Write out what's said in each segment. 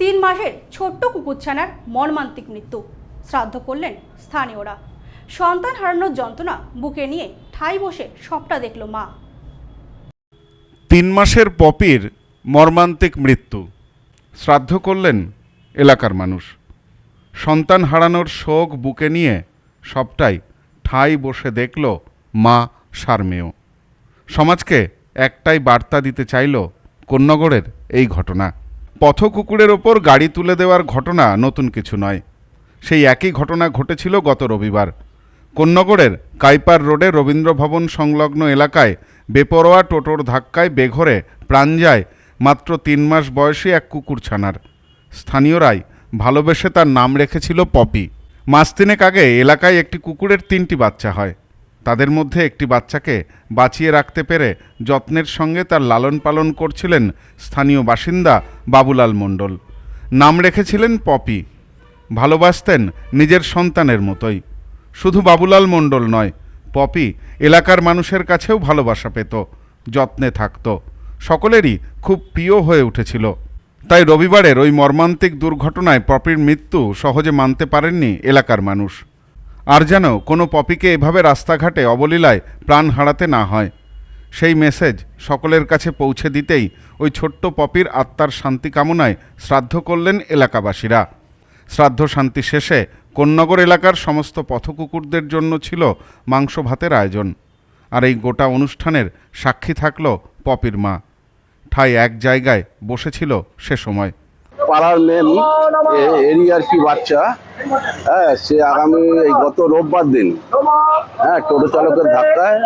তিন মাসের ছোট্ট কুকুরছানার মর্মান্তিক মৃত্যু। শ্রাদ্ধ করলেন স্থানীয়রা। সন্তান হারানোর যন্ত্রণা বুকে নিয়ে ঠাই বসে সবটা দেখল মা। তিন মাসের পপির মর্মান্তিক মৃত্যু। শ্রাদ্ধ করলেন এলাকার মানুষ। সন্তান হারানোর শোক বুকে নিয়ে সবটাই ঠাই বসে দেখল মা সারমেয়। সমাজকে একটাই বার্তা দিতে চাইল কোন্নগরের এই ঘটনা। পথকুকুরের ওপর গাড়ি তুলে দেওয়ার ঘটনা নতুন কিছু নয়। সেই একই ঘটনা ঘটেছিল গত রবিবার। কোন্নগরের কাইপার রোডে রবীন্দ্র ভবন সংলগ্ন এলাকায় বেপরোয়া টোটোর ধাক্কায় বেঘরে প্রাণ যায় মাত্র তিন মাস বয়সী এক কুকুর ছানার। স্থানীয়রাই ভালোবেসে তার নাম রেখেছিল পপি। মাস তিনেক আগে এলাকায় একটি কুকুরের তিনটি বাচ্চা হয়। তাদের মধ্যে একটি বাচ্চাকে বাঁচিয়ে রাখতে পেরে যত্নের সঙ্গে তার লালন পালন করছিলেন স্থানীয় বাসিন্দা বাবুলাল মণ্ডল। নাম রেখেছিলেন পপি। ভালোবাসতেন নিজের সন্তানের মতোই। শুধু বাবুলাল মণ্ডল নয়, পপি এলাকার মানুষের কাছেও ভালোবাসা পেত, যত্নে থাকত। সকলেরই খুব প্রিয় হয়ে উঠেছিল। তাই রবিবারের ওই মর্মান্তিক দুর্ঘটনায় পপির মৃত্যু সহজে মানতে পারেননি এলাকার মানুষ। আর যেন কোনো পপিকে এভাবে রাস্তাঘাটে অবলীলায় প্রাণ হারাতে না হয়। সেই মেসেজ সকলের কাছে পৌঁছে দিতেই ওই ছোট্ট পপির আত্মার শান্তি কামনায় শ্রাদ্ধ করলেন এলাকাবাসীরা। শ্রাদ্ধ শান্তি শেষে কোন্নগর এলাকার সমস্ত পথকুকুরদের জন্য ছিল মাংস ভাতের আয়োজন। আর এই গোটা অনুষ্ঠানের সাক্ষী থাকল পপির মা। ঠাই এক জায়গায় বসেছিল সে সময়। পাড়ার এরই আর কি বাচ্চা? হ্যাঁ সে আগামী এই গত রোববার দিন হ্যাঁ টোটো চালকের ধাক্কায়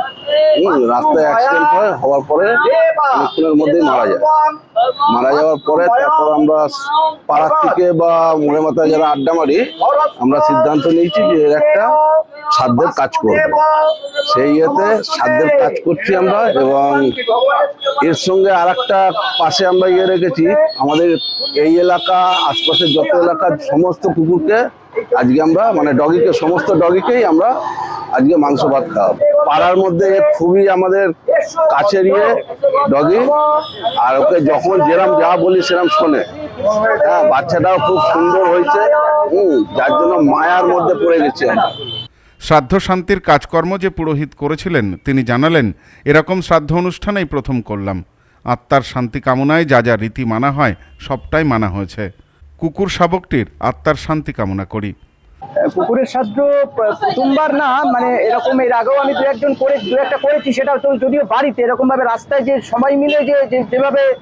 রাস্তায় অ্যাক্সিডেন্ট হয়, হওয়ার পরে অনেকক্ষণের মধ্যেই মারা যায়। মারা যাওয়ার পরে তারপর আমরা পাড়ার থেকে বা মোড়ে মাথায় যারা আড্ডা মারি, আমরা সিদ্ধান্ত নিয়েছি যে এর একটা সাধ্যের কাজ করব। সেই ইয়েতে সাধ্যের কাজ করছি আমরা এবং এর সঙ্গে আর পাশে আমরা ইয়ে রেখেছি, আমাদের এই এলাকা, আশপাশের যত এলাকার সমস্ত কুকুরকে আজকে আমরা মানে ডগিকে, সমস্ত ডগিকেই আমরা আজকে মাংস ভাত খাওয়াবো। পাড়ার মধ্যে খুবই আমাদের কাছের ইয়ে ডগি, আর ওকে যখন যেরাম যা বলি সেরাম শোনে। হ্যাঁ বাচ্চাটাও খুব সুন্দর হয়েছে। হুম, যার জন্য মায়ার মধ্যে পড়ে গেছি আমরা। শ্রাদ্ধ শান্তির কাজকর্ম যে পুরোহিত করেছিলেন, তিনি জানালেন, এরকম শ্রাদ্ধ অনুষ্ঠানেই প্রথম করলাম। আত্মার শান্তি কামনায় যা যা রীতি মানা হয়, সবটাই মানা হয়েছে। কুকুর শাবকটির আত্মার শান্তি কামনা করি। কুকুরের সাধ্য প্রথমবার না মানে এরকম এর আগেও আমি দু একজন করে, দু একটা করেছি, সেটা তো যদিও বাড়িতে এরকম ভাবে রাস্তায় যে সবাই মিলে যে- যেভাবে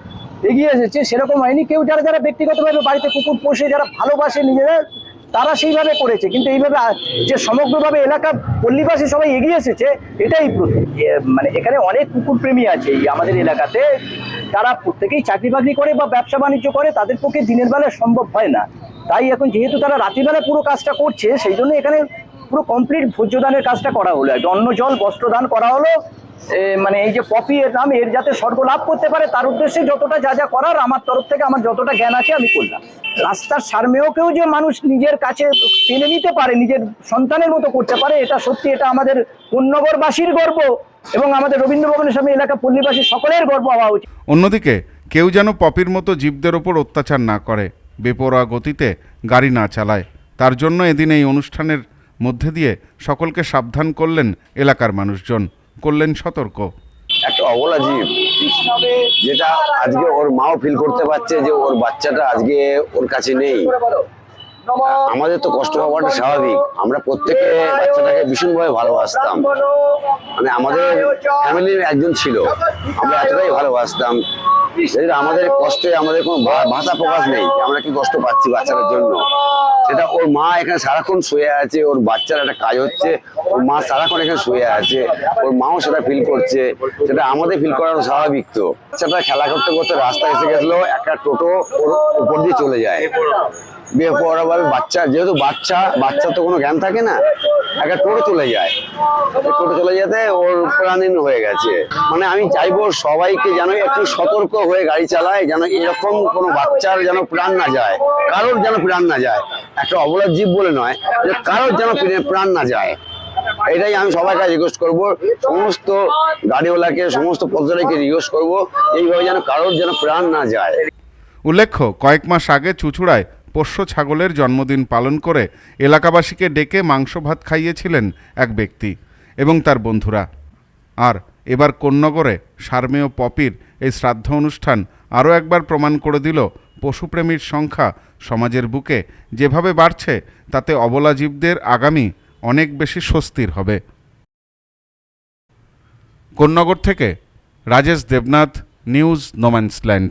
এগিয়ে এসেছে, সেরকম হয়নি। কেউ যারা যারা ব্যক্তিগতভাবে বাড়িতে কুকুর পোষে, যারা ভালোবাসে নিজেরা তারা সেইভাবে করেছে। কিন্তু এইভাবে যে সমগ্রভাবে এলাকা পল্লীবাসী সবাই এগিয়ে এসেছে, এটাই মানে এখানে অনেক কুকুর প্রেমী আছে এই আমাদের এলাকাতে। তারা প্রত্যেকেই চাকরি বাকরি করে বা ব্যবসা বাণিজ্য করে, তাদের পক্ষে দিনের বেলা সম্ভব হয় না। তাই এখন যেহেতু তারা রাত্রিবেলা পুরো কাজটা করছে, সেই জন্য এখানে পুরো কমপ্লিট ভোজ্যদানের কাজটা করা হলো। একটা অন্ন, জল বস্ত্রদান করা হলো। মানে এই যে পপি, এর নাম, এর যাতে স্বর্গ লাভ করতে পারে, তার উদ্দেশ্যে যতটা যা যা করার, আমার তরফ থেকে আমার যতটা জ্ঞান আছে, আমি করলাম। রাস্তার সারমেয়কেও যে মানুষ নিজের কাছে টেনে নিতে পারে, নিজের সন্তানের মতো করতে পারে, এটা সত্যি, এটা আমাদের পুণ্যগরবাসীর গর্ব এবং আমাদের রবীন্দ্র ভবনের সামনে এলাকা পল্লীবাসী সকলের গর্ব হওয়া উচিত। অন্যদিকে, কেউ যেন পপির মতো জীবদের ওপর অত্যাচার না করে, বেপরোয়া গতিতে গাড়ি না চালায়। তার জন্য এদিন এই অনুষ্ঠানের মধ্যে দিয়ে সকলকে সাবধান করলেন এলাকার মানুষজন, করলেন সতর্ক। একটা অবলা জীব, যেটা আজকে ওর মাও ফিল করতে পারছে যে ওর বাচ্চাটা আজকে ওর কাছে নেই। আমাদের তো কষ্ট হওয়াটা স্বাভাবিক। আমরা প্রত্যেকে বাচ্চাটাকে ভীষণভাবে ভালোবাসতাম। মানে আমাদের ফ্যামিলির একজন ছিল। আমরা এতটাই ভালোবাসতাম সেটা আমাদের কষ্টে আমাদের কোনো ভাষা প্রকাশ নেই। আমরা কি কষ্ট পাচ্ছি বাচ্চাদের জন্য? সেটা ওর মা এখানে সারাক্ষণ শুয়ে আছে, ওর বাচ্চার একটা কাজ হচ্ছে, ওর মা সারাক্ষণ এখানে শুয়ে আছে, ওর মাও সেটা ফিল করছে। সেটা আমাদের ফিল করার স্বাভাবিক তো। বাচ্চাটা খেলা করতে করতে রাস্তায় এসে গেছিল, একটা টোটো ওর উপর দিয়ে চলে যায়। বেপরোয়াভাবে বাচ্চা, যেহেতু বাচ্চা বাচ্চা তো কোনো জ্ঞান থাকে না, একটা টোটো চলে যায়। টোটো চলে যেতে ওর প্রাণীন হয়ে গেছে। মানে আমি চাইব সবাইকে যেন একটু সতর্ক হয়ে গাড়ি চালায়, যেন এরকম কোনো বাচ্চার যেন প্রাণ না যায়, কারোর যেন প্রাণ না যায়। একটা অবলা জীব বলে নয়, যে কারোর যেন প্রাণ না যায়। এটাই আমি সবার কাছে রিকোয়েস্ট করব, সমস্ত গাড়িওয়ালাকে, সমস্ত পথচারীকে রিকোয়েস্ট করব, এইভাবে যেন কারোর যেন প্রাণ না যায়। উল্লেখ্য, কয়েক মাস আগে চুচুড়ায় পোষ্য ছাগলের জন্মদিন পালন করে এলাকাবাসীকে ডেকে মাংস ভাত খাইয়েছিলেন এক ব্যক্তি এবং তার বন্ধুরা। আর এবার কোন্নগরে সার্মেয় পপির এই শ্রাদ্ধ অনুষ্ঠান আরও একবার প্রমাণ করে দিল পশুপ্রেমীর সংখ্যা সমাজের বুকে যেভাবে বাড়ছে, তাতে অবলা জীবদের আগামী অনেক বেশি স্বস্তির হবে। কোন্নগর থেকে Rajesh Debnath, news no man's land.